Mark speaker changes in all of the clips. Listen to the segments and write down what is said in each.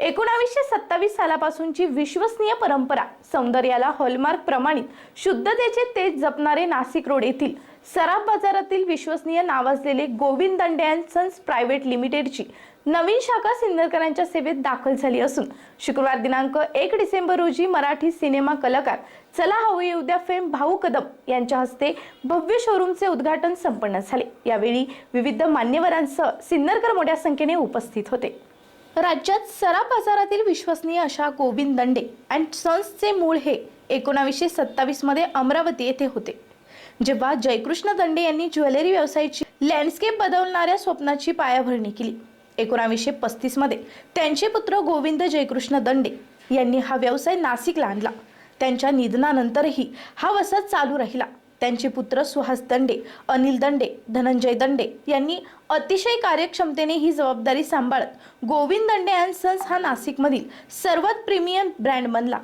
Speaker 1: एकोणावीसशे सत्तावीस सालापासूनची विश्वसनीय परंपरा सौंदर्याला हॉलमार्क प्रमाणित शुद्धतेचे तेज जपणारे नाशिक रोड येथील सराफ बाजारातील विश्वसनीय नावाजलेले Govind Dande and sons private लिमिटेडची नवीन शाखा सिन्नरकरांच्या सेवेत दाखल झाली असून शुक्रवार दिनांक एक डिसेंबर रोजी मराठी सिनेमा कलाकार चला हवं उद्या फेम भाऊ कदम यांच्या हस्ते भव्य शोरूमचे उद्घाटन संपन्न झाले. यावेळी विविध मान्यवरांसह सिन्नरकर मोठ्या संख्येने उपस्थित होते. राज्यात सराफ बाजारातील विश्वसनीय अशा गोविंद दंडे अँड सन्सचे मूळ हे एकोणावीसशे सत्तावीसमध्ये अमरावती येथे होते. जेव्हा जयकृष्ण दंडे यांनी ज्वेलरी व्यवसायाची लँडस्केप बदलणाऱ्या स्वप्नाची पायाभरणी केली. एकोणावीसशे पस्तीसमध्ये त्यांचे पुत्र गोविंद जयकृष्ण दंडे यांनी हा व्यवसाय नाशिकला आणला. त्यांच्या निधनानंतरही हा वसा चालू राहिला. त्यांचे पुत्र सुहास दंडे अनिल दंडे धनंजय दंडे यांनी अतिशय कार्यक्षमतेने ही जबाबदारी सांभाळत गोविंद दंडे अँड सन्स हा नाशिकमधील सर्वात प्रीमियम ब्रँड बनला.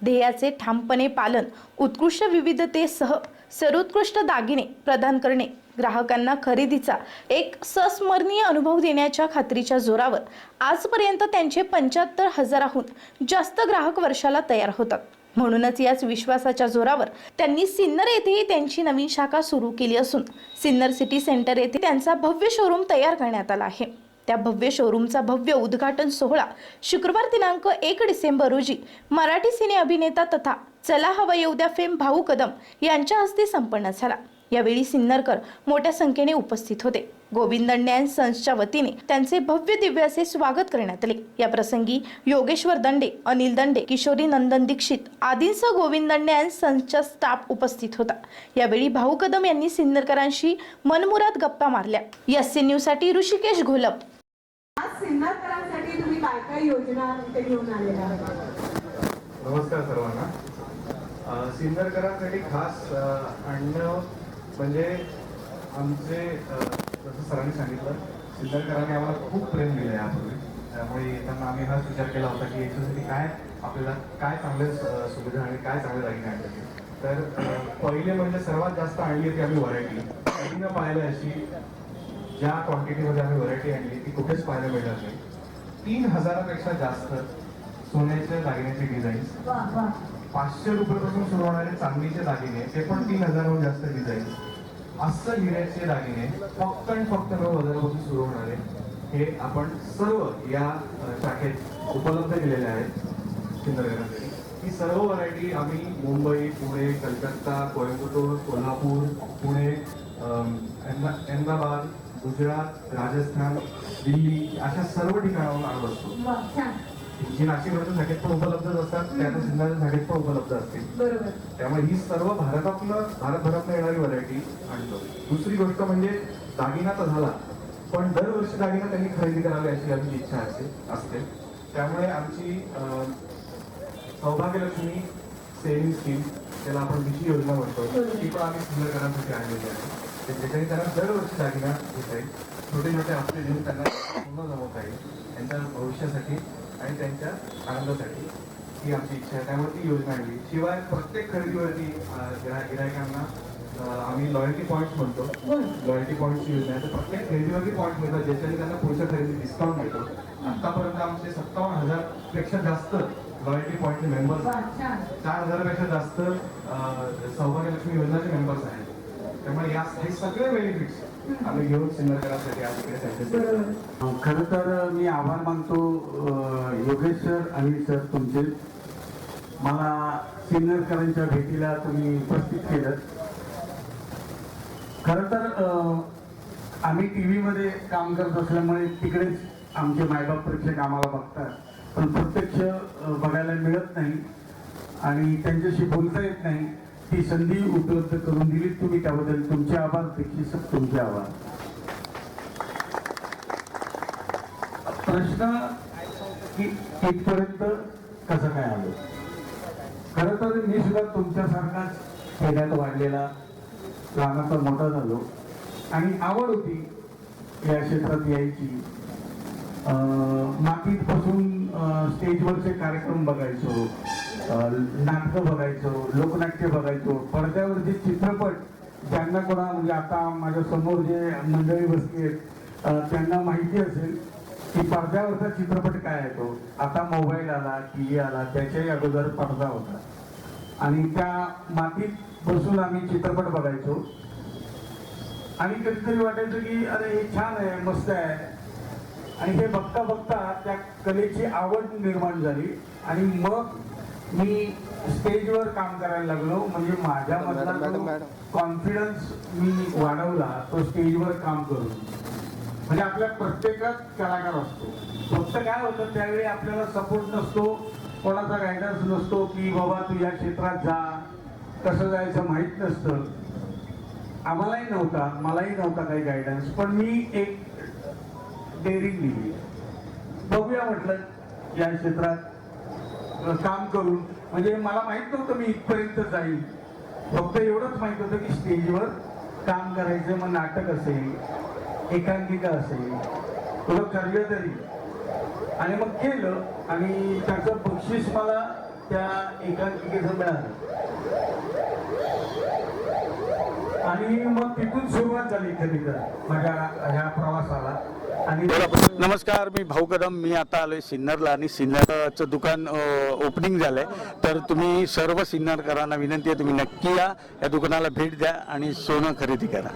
Speaker 1: ध्येयाचे ठामपणे पालन उत्कृष्ट विविधतेसह सर्वोत्कृष्ट दागिने प्रदान करणे ग्राहकांना खरेदीचा एक संस्मरणीय अनुभव देण्याच्या खात्रीच्या जोरावर आजपर्यंत त्यांचे पंच्याहत्तर हजाराहून जास्त ग्राहक वर्षाला तयार होतात. म्हणूनच याच विश्वासाच्या जोरावर त्यांनी सिन्नर येथेही त्यांची नवीन शाखा सुरू केली असून सिन्नर सिटी सेंटर येथे त्यांचा भव्य शोरूम तयार करण्यात आला आहे. त्या भव्य शोरूमचा भव्य उद्घाटन सोहळा शुक्रवार दिनांक एक डिसेंबर रोजी मराठी सिने अभिनेता तथा चला हवा येऊ द्या फेम भाऊ कदम यांच्या हस्ते संपन्न झाला. यावेळी सिन्नरकर मोठ्या संख्येने उपस्थित होते. गोविंद अँड सन्सच्या वतीने त्यांचे भव्य दिव्य असे स्वागत करण्यात आले. या प्रसंगी योगेश्वर दंडे अनिल दंडे किशोरी नंदन दीक्षित आदींसह गोविंद अँड सन्सचा स्टाफ उपस्थित होता. यावेळी भाऊ कदम यांनी सिन्नरकरांशी मनमुराद गप्पा मारल्या. एस सी न्यूजसाठी ऋषिकेश घोलप.
Speaker 2: आज सिन्नरकरांसाठी तुम्ही काय काय योजना इथे घेऊन आलेला आहात?
Speaker 3: नमस्कार सर्वांना. सिन्नरकरांसाठी खास आणणं म्हणजे आमचे जसं सरांनी सांगितलं सिन्नरकरांनी आम्हाला खूप प्रेम दिलं यापूर्वी. त्यामुळे येताना आम्ही हाच विचार केला होता की याच्यासाठी काय आपल्याला काय चांगले सुविधा आणि काय चांगले दागिने आणले तर पहिले म्हणजे सर्वात जास्त आणली होती आम्ही व्हरायटी. पाहिलं अशी ज्या क्वांटिटीमध्ये आम्ही व्हरायटी आणली ती कुठेच पाहायला मिळणार नाही. तीन हजारापेक्षा जास्त सोन्याच्या दागिन्याचे डिझाईन्स
Speaker 2: वा
Speaker 3: पाचशे रुपयापासून सुरू होणारे चांदीचे दागिने ते पण तीन हजाराहून जास्त डिझाईन असं हिऱ्याचे दागिने फक्त आणि फक्त नऊ हजारापासून सुरू होणारे हे आपण सर्व या शाखेत उपलब्ध केलेले आहेत. सिंदरगडासाठी ही सर्व व्हरायटी आम्ही मुंबई पुणे कलकत्ता कोइंबतूर कोल्हापूर पुणे अहमदाबाद गुजरात राजस्थान दिल्ली अशा सर्व ठिकाणाहून आणत असतो. जी नाशिकवरच्या शाखेत पण उपलब्ध असतात त्या आता सिन्नरच्या शाखेत पण उपलब्ध असतील. त्यामुळे ही सर्व भारतातनं भारतभरातनं येणारी व्हरायटी आणतो. दुसरी गोष्ट म्हणजे दागिना तर झाला पण दरवर्षी दागिना त्यांनी खरेदी करावी अशी आमची इच्छा असते असते. त्यामुळे आमची सौभाग्यलक्ष्मी सेविंग स्कीम त्याला आपण विशी योजना म्हणतो ती पण आम्ही सिन्नरकरांसाठी आणलेली आहे. ज्याच्याने त्यांना दरवर्षी दागिना घेता येईल. छोटे छोटे हप्ते देऊन त्यांना पूर्ण जमवता येईल. त्यांच्या भविष्यासाठी आणि त्यांच्या आनंदासाठी ही आमची इच्छा आहे. त्यामुळे ती योजना आणली. शिवाय प्रत्येक खरेदीवरती गिरायकांना आम्ही लॉयल्टी पॉईंट्स म्हणतो. लॉयल्टी पॉईंटची योजना आहे. तर प्रत्येक खरेदीवरती पॉईंट मिळतात. ज्याच्याने त्यांना पुढच्या खरेदी डिस्काउंट मिळतो. आतापर्यंत आमचे सत्तावन्न हजारपेक्षा जास्त लॉयल्टी पॉईंटचे मेंबर्स आहेत. चार हजारापेक्षा जास्त सौभाग्यलक्ष्मी योजनाचे मेंबर्स आहेत. त्यामुळे या हे सगळे बेनिफिट्स आम्ही घेऊन आज इकडे
Speaker 4: खरं तर मी आभार मानतो योगेश सर आणि सर तुमचे. मला सिन्नरकरांच्या भेटीला तुम्ही उपस्थित केलं. खरं तर आम्ही टी व्हीमध्ये काम करत असल्यामुळे तिकडेच आमचे मायबाप प्रेक्षक आम्हाला बघतात. पण प्रत्यक्ष बघायला मिळत नाही आणि त्यांच्याशी बोलता येत नाही. ती संधी उपलब्ध करून दिली. तुम्ही त्याबद्दल तुमचे आभार देखील तुमचे आभार. प्रश्न इथपर्यंत कसं काय आलो? खरं तर मी सुद्धा तुमच्यासारखाच खेड्यात वाढलेला लहानाचा मोठा झालो. आणि आवड होती या क्षेत्रात यायची. अं, मातीपासून स्टेजवरचे कार्यक्रम बघायचो. नाटकं बघायचो लोकनाट्य बघायचो. पडद्यावरचे चित्रपट ज्यांना कोणा म्हणजे आता माझ्यासमोर जे मंडळी बसली आहेत त्यांना माहिती असेल की पडद्यावरचा चित्रपट काय आहे तो. आता मोबाईल आला टीव्ही आला त्याच्याही अगोदर पडदा होता. आणि त्या मातीत बसून आम्ही चित्रपट बघायचो. आणि कधीतरी वाटायचं की अरे हे छान आहे मस्त आहे. आणि हे बघता बघता त्या कलेची आवड निर्माण झाली. आणि मग मी स्टेजवर काम करायला लागलो म्हणजे माझ्यामधला कॉन्फिडन्स मी वाढवला तो स्टेजवर काम करून. म्हणजे आपल्या प्रत्येकात कलाकार असतो. फक्त काय होतं त्यावेळी आपल्याला सपोर्ट नसतो कोणाचा गायडन्स नसतो की बाबा तू या क्षेत्रात जा कसं जायचं माहीत नसतं. आम्हालाही नव्हता मलाही नव्हता काही गायडन्स पण मी एक डेअरिंग दिली बघूया म्हटलं या क्षेत्रात काम करून. म्हणजे मला माहीत नव्हतं मी इथपर्यंत जाईल. फक्त एवढंच माहीत होतं की स्टेजवर काम करायचं मग नाटक असेल एकांकिका असेल थोडं करलं तरी. आणि मग केलं आणि त्याचं बक्षीस मला त्या एकांकिकेचं मिळालं. आणि मग तिथून सुरुवात झाली खरी तर माझ्या ह्या प्रवासाला. आणि
Speaker 5: नमस्कार मी भाऊ कदम. मी आता आलोय सिन्नरला आणि सिन्नरचं दुकान ओपनिंग झालंय. तर तुम्ही सर्व सिन्नरकरांना विनंती आहे तुम्ही नक्की या. या दुकानाला भेट द्या आणि सोनं खरेदी करा.